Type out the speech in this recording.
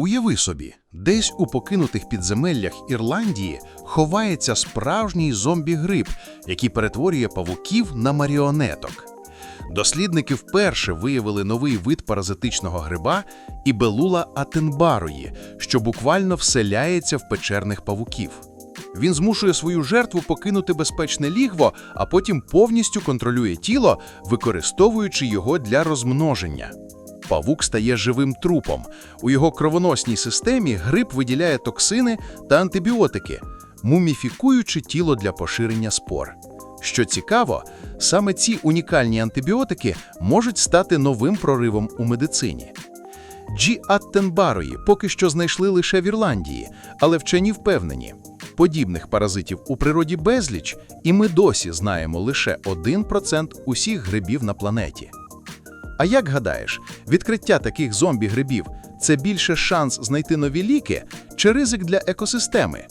Уяви собі, десь у покинутих підземеллях Ірландії ховається справжній зомбі-гриб, який перетворює павуків на маріонеток. Дослідники вперше виявили новий вид паразитичного гриба ібелула атенбарої, що буквально вселяється в печерних павуків. Він змушує свою жертву покинути безпечне лігво, а потім повністю контролює тіло, використовуючи його для розмноження. Павук стає живим трупом. У його кровоносній системі гриб виділяє токсини та антибіотики, муміфікуючи тіло для поширення спор. Що цікаво, саме ці унікальні антибіотики можуть стати новим проривом у медицині. Джі Аттенбарої поки що знайшли лише в Ірландії, але вчені впевнені, подібних паразитів у природі безліч, і ми досі знаємо лише 1% усіх грибів на планеті. А як гадаєш, відкриття таких зомбі-грибів це більше шанс знайти нові ліки чи ризик для екосистеми?